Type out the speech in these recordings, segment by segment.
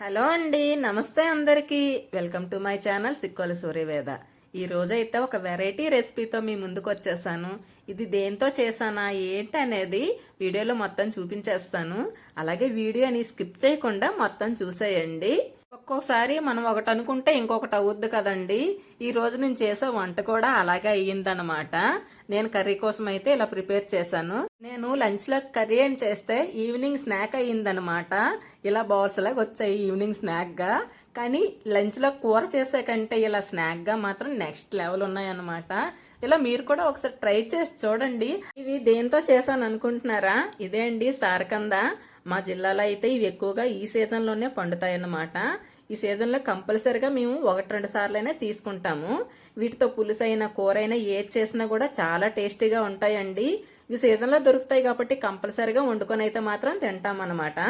Hello అండి నమస్తే అందరికీ. Welcome to my channel Sikkola Suryaveda ఈ రోజైతే ఒక వెరైటీ రెసిపీతో మీ ముందుకు వచ్చేసాను ఇది దేంతో చేశానా ఏంటి అనేది వీడియోలో మొత్తం చూపించేస్తాను. అలాగే వీడియోని స్కిప్ చేయకుండా మొత్తం చూసేయండి. ఒక్కోసారి మనం ఒకటి అనుకుంటే ఇంకొకటి అవుద్ది కదండి. ఈ రోజు నేను చేసే వంట కూడా అలాగే అయ్యిందనమాట. నేను కర్రీ కోసం అయితే ఇలా ప్రిపేర్ చేశాను. నేను లంచ్లో కర్రీ అని చేస్తే ఈవినింగ్ స్నాక్ అయ్యిందనమాట. ఇలా బౌల్స్ లాగా వచ్చాయి ఈవినింగ్ స్నాక్గా. కానీ లంచ్లో కూర చేసే కంటే ఇలా స్నాక్గా మాత్రం నెక్స్ట్ లెవెల్ ఉన్నాయన్నమాట. ఇలా మీరు కూడా ఒకసారి ట్రై చేసి చూడండి. ఇవి దేంతో చేశాను అనుకుంటున్నారా? ఇదే అండి సారకంద. మా జిల్లాలో అయితే ఇవి ఎక్కువగా ఈ సీజన్లోనే పండుతాయన్నమాట. ఈ సీజన్లో కంపల్సరిగా మేము ఒకటి రెండు సార్లైనా తీసుకుంటాము. వీటితో పులుసు అయినా కూర అయినా ఏది చేసినా కూడా చాలా టేస్టీగా ఉంటాయండి. ఈ సీజన్లో దొరుకుతాయి కాబట్టి కంపల్సరిగా వండుకొని అయితే మాత్రం తింటాం అన్నమాట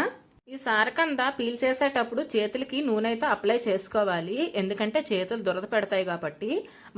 ఈ సారకంద పీల్ చేసేటప్పుడు చేతులకి నూనె అయితే అప్లై చేసుకోవాలి. ఎందుకంటే చేతులు దురద పెడతాయి కాబట్టి.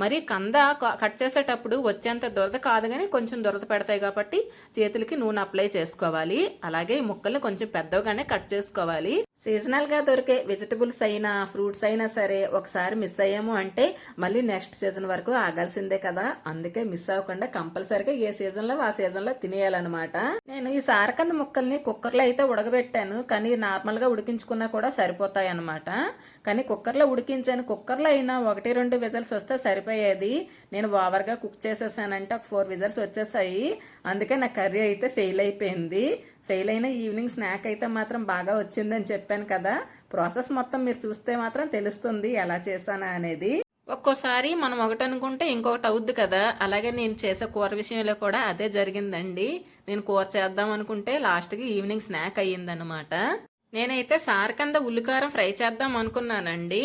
మరి కంద కట్ చేసేటప్పుడు వచ్చేంత దురద కాదు కానీ కొంచెం దురద పెడతాయి కాబట్టి చేతులకి నూనె అప్లై చేసుకోవాలి. అలాగే ఈ ముక్కలు కొంచెం పెద్దగానే కట్ చేసుకోవాలి. సీజనల్గా దొరికే వెజిటబుల్స్ అయినా ఫ్రూట్స్ అయినా సరే ఒకసారి మిస్ అయ్యాము అంటే మళ్ళీ నెక్స్ట్ సీజన్ వరకు ఆగాల్సిందే కదా. అందుకే మిస్ అవ్వకుండా కంపల్సరిగా ఏ సీజన్లో ఆ సీజన్లో తినేయాలన్నమాట. నేను ఈ సారకంద ముక్కల్ని కుక్కర్లో అయితే ఉడకబెట్టాను. కానీ నార్మల్గా ఉడికించుకున్నా కూడా సరిపోతాయి అన్నమాట కానీ కుక్కర్లో ఉడికించాను. కుక్కర్లో అయినా ఒకటి రెండు విజల్స్ వస్తే సరిపోయేది. నేను ఓవర్గా కుక్ చేసేసానంటే ఒక ఫోర్ విజల్స్ వచ్చేసాయి. అందుకే నా కర్రీ అయితే ఫెయిల్ అయిపోయింది. ఫెయిల్ అయిన ఈవినింగ్ స్నాక్ అయితే మాత్రం బాగా వచ్చిందని చెప్పాను కదా. ప్రాసెస్ మొత్తం మీరు చూస్తే మాత్రం తెలుస్తుంది ఎలా చేశానా అనేది. ఒక్కోసారి మనం ఒకటి అనుకుంటే ఇంకొకటి అవుద్ది కదా. అలాగే నేను చేసే కూర విషయంలో కూడా అదే జరిగిందండి. నేను కూర చేద్దాం అనుకుంటే లాస్ట్కి ఈవినింగ్ స్నాక్ అయ్యిందనమాట నేనైతే సారకంద ఉల్లికారం ఫ్రై చేద్దాం అనుకున్నానండి.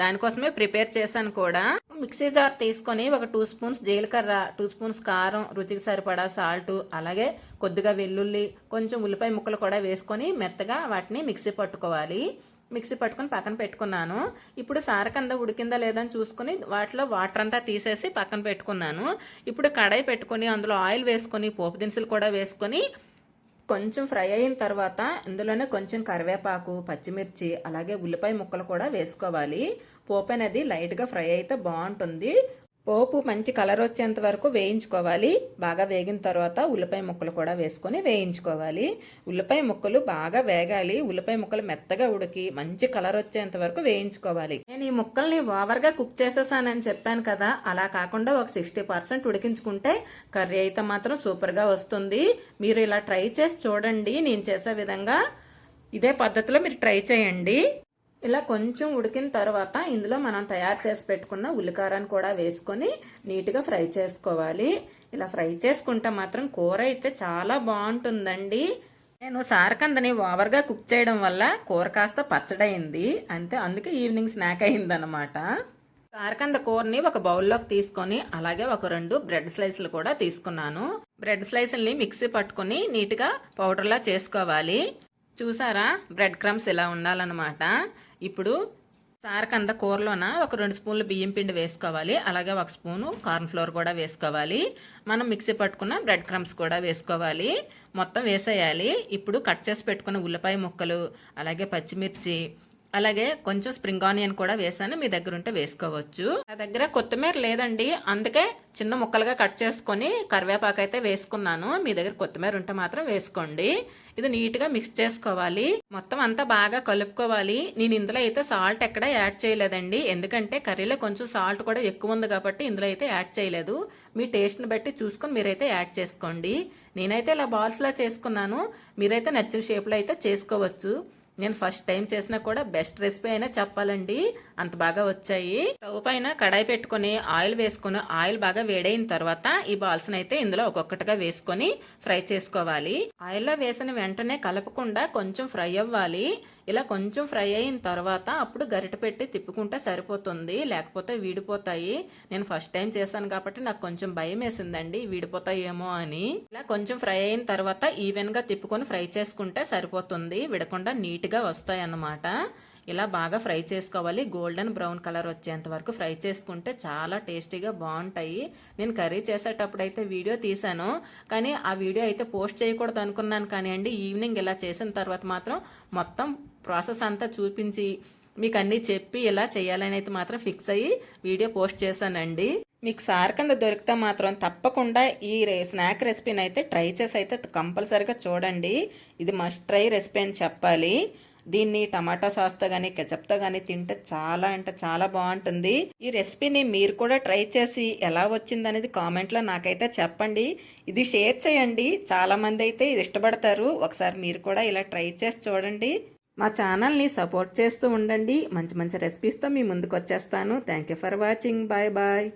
దానికోసమే ప్రిపేర్ చేశాను కూడా. మిక్సీ జార్ తీసుకొని ఒక టూ స్పూన్స్ జీలకర్ర టూ స్పూన్స్ కారం రుచికి సరిపడా సాల్ట్ అలాగే కొద్దిగా వెల్లుల్లి కొంచెం ఉల్లిపాయ ముక్కలు కూడా వేసుకొని మెత్తగా వాటిని మిక్సీ పట్టుకోవాలి. మిక్సీ పట్టుకొని పక్కన పెట్టుకున్నాను. ఇప్పుడు సారకంద ఉడికిందా లేదా అని చూసుకుని వాటిలో వాటర్ అంతా తీసేసి పక్కన పెట్టుకున్నాను. ఇప్పుడు కడాయి పెట్టుకొని అందులో ఆయిల్ వేసుకొని పోపు దినుసులు కూడా వేసుకొని కొంచెం ఫ్రై అయిన తర్వాత ఇందులోనే కొంచెం కరివేపాకు పచ్చిమిర్చి అలాగే ఉల్లిపాయ ముక్కలు కూడా వేసుకోవాలి. పోపు అనేది లైట్గా ఫ్రై అయితే బాగుంటుంది. పోపు మంచి కలర్ వచ్చేంత వరకు వేయించుకోవాలి. బాగా వేగిన తర్వాత ఉల్లిపాయ ముక్కలు కూడా వేసుకొని వేయించుకోవాలి. ఉల్లిపాయ ముక్కలు బాగా వేగాలి. ఉల్లిపాయ ముక్కలు మెత్తగా ఉడికి మంచి కలర్ వచ్చేంత వరకు వేయించుకోవాలి. నేను ఈ ముక్కల్ని ఓవర్గా కుక్ చేసేసానని చెప్పాను కదా. అలా కాకుండా ఒక సిక్స్టీ పర్సెంట్ ఉడికించుకుంటే కర్రీ అయితే మాత్రం సూపర్గా వస్తుంది. మీరు ఇలా ట్రై చేసి చూడండి. నేను చేసే విధంగా ఇదే పద్ధతిలో మీరు ట్రై చేయండి. ఇలా కొంచెం ఉడికిన తర్వాత ఇందులో మనం తయారు చేసి పెట్టుకున్న ఉల్లికారాన్ని కూడా వేసుకొని నీట్గా ఫ్రై చేసుకోవాలి. ఇలా ఫ్రై చేసుకుంటే మాత్రం కూర అయితే చాలా బాగుంటుందండి. నేను సారకందని ఓవర్గా కుక్ చేయడం వల్ల కూర కాస్త పచ్చడైంది అంతే అందుకే ఈవినింగ్ స్నాక్ అయిందనమాట సారకంద కూరని ఒక బౌల్లోకి తీసుకొని అలాగే ఒక రెండు బ్రెడ్ స్లైస్లు కూడా తీసుకున్నాను. బ్రెడ్ స్లైస్ని మిక్సీ పట్టుకొని నీట్గా పౌడర్లా చేసుకోవాలి. చూసారా? బ్రెడ్ క్రమ్స్ ఇలా ఉండాలన్నమాట. ఇప్పుడు సారకంద కూరలోన ఒక రెండు స్పూన్లు బియ్యం పిండి వేసుకోవాలి. అలాగే ఒక స్పూను కార్న్ ఫ్లోర్ కూడా వేసుకోవాలి. మనం మిక్సీ పట్టుకున్న బ్రెడ్ క్రమ్స్ కూడా వేసుకోవాలి. మొత్తం వేసేయాలి. ఇప్పుడు కట్ చేసి పెట్టుకున్న ఉల్లిపాయ ముక్కలు అలాగే పచ్చిమిర్చి అలాగే కొంచెం స్ప్రింగ్ ఆనియన్ కూడా వేసాను మీ దగ్గర ఉంటే వేసుకోవచ్చు. నా దగ్గర కొత్తిమీర లేదండి అందుకే చిన్న ముక్కలుగా కట్ చేసుకొని కరివేపాకు అయితే వేసుకున్నాను. మీ దగ్గర కొత్తిమీర ఉంటే మాత్రం వేసుకోండి. ఇది నీట్గా మిక్స్ చేసుకోవాలి. మొత్తం అంతా బాగా కలుపుకోవాలి. నేను ఇందులో అయితే సాల్ట్ ఎక్కడ యాడ్ చేయలేదండి. ఎందుకంటే కర్రీలో కొంచెం సాల్ట్ కూడా ఎక్కువ ఉంది కాబట్టి ఇందులో అయితే యాడ్ చేయలేదు. మీ టేస్ట్ని బట్టి చూసుకొని మీరైతే యాడ్ చేసుకోండి. నేనైతే ఇలా బాల్స్లా చేసుకున్నాను. మీరైతే నచ్చిన షేప్లో అయితే చేసుకోవచ్చు. నేను ఫస్ట్ టైం చేసినా కూడా బెస్ట్ రెసిపీ అయినా చెప్పాలండి. అంత బాగా వచ్చాయి. స్టవ్ పైన కడాయి పెట్టుకొని ఆయిల్ వేసుకుని ఆయిల్ బాగా వేడైన తర్వాత ఈ బాల్స్ని అయితే ఇందులో ఒక్కొక్కటిగా వేసుకొని ఫ్రై చేసుకోవాలి. ఆయిల్లో వేసిన వెంటనే కలపకుండా కొంచెం ఫ్రై అవ్వాలి. ఇలా కొంచెం ఫ్రై అయిన తర్వాత అప్పుడు గరిట పెట్టి తిప్పుకుంటే సరిపోతుంది లేకపోతే వీడిపోతాయి. నేను ఫస్ట్ టైం చేశాను కాబట్టి నాకు కొంచెం భయం వేసిందండి వీడిపోతాయేమో అని. ఇలా కొంచెం ఫ్రై అయిన తర్వాత ఈవెన్గా తిప్పుకొని ఫ్రై చేసుకుంటే సరిపోతుంది విడకుండా నీట్గా వస్తాయి అన్నమాట ఇలా బాగా ఫ్రై చేసుకోవాలి. గోల్డెన్ బ్రౌన్ కలర్ వచ్చేంత వరకు ఫ్రై చేసుకుంటే చాలా టేస్టీగా బాగుంటాయి. నేను కర్రీ చేసేటప్పుడు అయితే వీడియో తీశాను. కానీ ఆ వీడియో అయితే పోస్ట్ చేయకూడదు అనుకున్నాను. కానీ అండి ఈవినింగ్ ఇలా చేసిన తర్వాత మాత్రం మొత్తం ప్రాసెస్ అంతా చూపించి మీకు అన్నీ చెప్పి ఇలా చేయాలని అయితే మాత్రం ఫిక్స్ అయ్యి వీడియో పోస్ట్ చేశానండి. మీకు సార్ కింద దొరికితే మాత్రం తప్పకుండా ఈ స్నాక్ రెసిపీని అయితే ట్రై చేసి అయితే కంపల్సరీగా చూడండి. ఇది మస్ట్ ట్రై రెసిపీ అని చెప్పాలి. దీన్ని టమాటా సాస్తో కానీ కెచప్తో కానీ తింటే చాలా అంటే చాలా బాగుంటుంది. ఈ రెసిపీని మీరు కూడా ట్రై చేసి ఎలా వచ్చింది అనేది కామెంట్లో నాకైతే చెప్పండి. ఇది షేర్ చేయండి. చాలా మంది అయితే ఇది ఇష్టపడతారు. ఒకసారి మీరు కూడా ఇలా ట్రై చేసి చూడండి. మా ఛానల్ని సపోర్ట్ చేస్తూ ఉండండి. మంచి మంచి రెసిపీస్తో మీ ముందుకు వచ్చేస్తాను thank you for watching. Bye bye.